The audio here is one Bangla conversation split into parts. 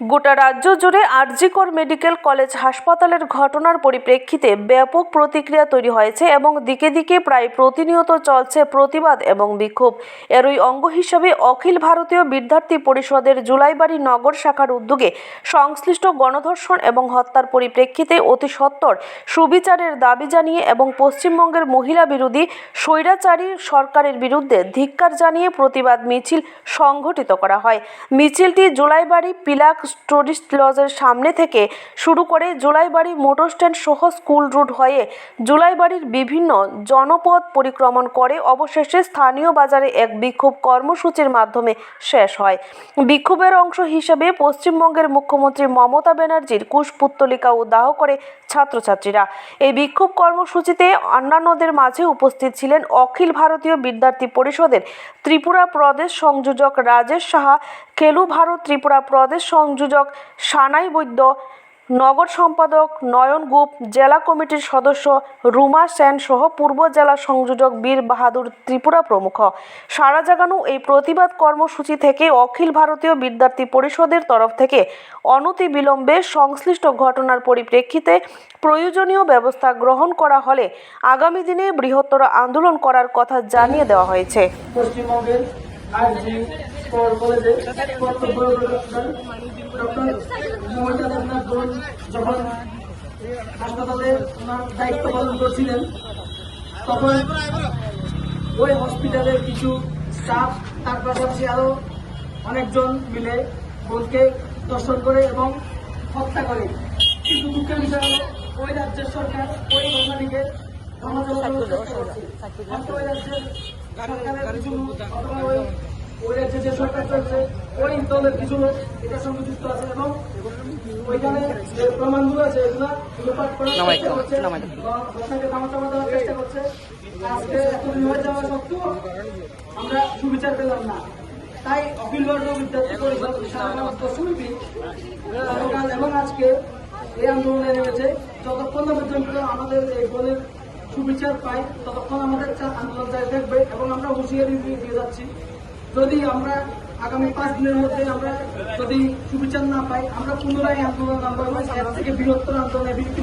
গোটা রাজ্য জুড়ে আরজিকর মেডিকেল কলেজ হাসপাতালের ঘটনার পরিপ্রেক্ষিতে ব্যাপক প্রতিক্রিয়া তৈরি হয়েছে এবং দিকে দিকে প্রায় প্রতিনিয়ত চলছে প্রতিবাদ এবং বিক্ষোভ। এরই অঙ্গ হিসাবে অখিল ভারতীয় বিদ্যার্থী পরিষদের জুলাইবাড়ি নগর শাখার উদ্যোগে সংশ্লিষ্ট গণধর্ষণ এবং হত্যার পরিপ্রেক্ষিতে অতি সত্বর সুবিচারের দাবি জানিয়ে এবং পশ্চিমবঙ্গের মহিলা বিরোধী স্বৈরাচারী সরকারের বিরুদ্ধে ধিক্কার জানিয়ে প্রতিবাদ মিছিল সংঘটিত করা হয়। মিছিলটি জুলাইবাড়ি পিলাক টুরিস্ট লজের সামনে থেকে শুরু করে জুলাইবাড়ি মোটর স্ট্যান্ড সহ স্কুল রুট হয়ে জুলাইবাড়ির বিভিন্ন জনপদ পরিক্রমণ করে অবশেষে স্থানীয় বাজারে এক বিক্ষোভ কর্মসূচির মাধ্যমে শেষ হয়। বিক্ষোভের অংশ হিসেবে পশ্চিমবঙ্গের মুখ্যমন্ত্রী মমতা ব্যানার্জির কুশপুত্তলিকা উদাহ করে ছাত্রছাত্রীরা। এই বিক্ষোভ কর্মসূচিতে অন্যান্যদের মাঝে উপস্থিত ছিলেন অখিল ভারতীয় বিদ্যার্থী পরিষদের ত্রিপুরা প্রদেশ সংযোজক রাজেশ সাহা, খেলু ভারত ত্রিপুরা প্রদেশ সংযোজক সানাই বৈদ্য, নগর সম্পাদক নয়ন গুপ, জেলা কমিটির সদস্য রুমা সেন সহ পূর্ব জেলা সংযোজক বীর বাহাদুর ত্রিপুরা প্রমুখ। সারা জাগানো এই প্রতিবাদ কর্মসূচি থেকে অখিল ভারতীয় বিদ্যার্থী পরিষদের তরফ থেকে অনতি বিলম্বে সংশ্লিষ্ট ঘটনার পরিপ্রেক্ষিতে প্রয়োজনীয় ব্যবস্থা গ্রহণ করা হলে আগামী দিনে বৃহত্তর আন্দোলন করার কথা জানিয়ে দেওয়া হয়েছে। পশ্চিমবঙ্গের ডক্টর হাসপাতালে দায়িত্ব পালন করছিলেন, তখন ওই হসপিটালের কিছু স্টাফ তার পাশাপাশি আরও অনেকজন মিলে বোনকে দর্শন করে এবং হত্যা করে কিন্তু দুঃখের বিষয় ওই রাজ্যের সরকার ওই ঘটনাটিকে। ওই রাজ্যের সরকারের কিছু ওই ওই রাজ্যে যে সরকার চলছে ওই দলের কিছু লোক এটার সঙ্গে যুক্ত আছে এবং ওইখানে যে প্রমাণগুলো আছে এগুলা লোপাট করার চেষ্টা করছে ঘটনাকে ধামাচাপা দেওয়ার চেষ্টা করছে। আজকে এতদিন হয়ে যাওয়া সত্ত্বেও আমরা সুবিচার পেলাম না। তাই অখিল ভারতীয় বিদ্যার্থী পরিষদ সাধারণত গতকাল এবং আজকে এই আন্দোলনে নেমেছে। যতক্ষণ না পর্যন্ত আমাদের এই বোনের সুবিচার পাই ততক্ষণ আমাদের এবং আমরা হুঁশিয়ারি দিয়ে যাচ্ছি। যদি আমরা আগামী পাঁচ দিনের মধ্যে আমরা যদি সুবিচার না পাই, আমরা পুনরায় আন্দোলন আন্দোলন থেকে বৃহত্তর আন্দোলনে বিক্রি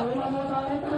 अल्लाह ताला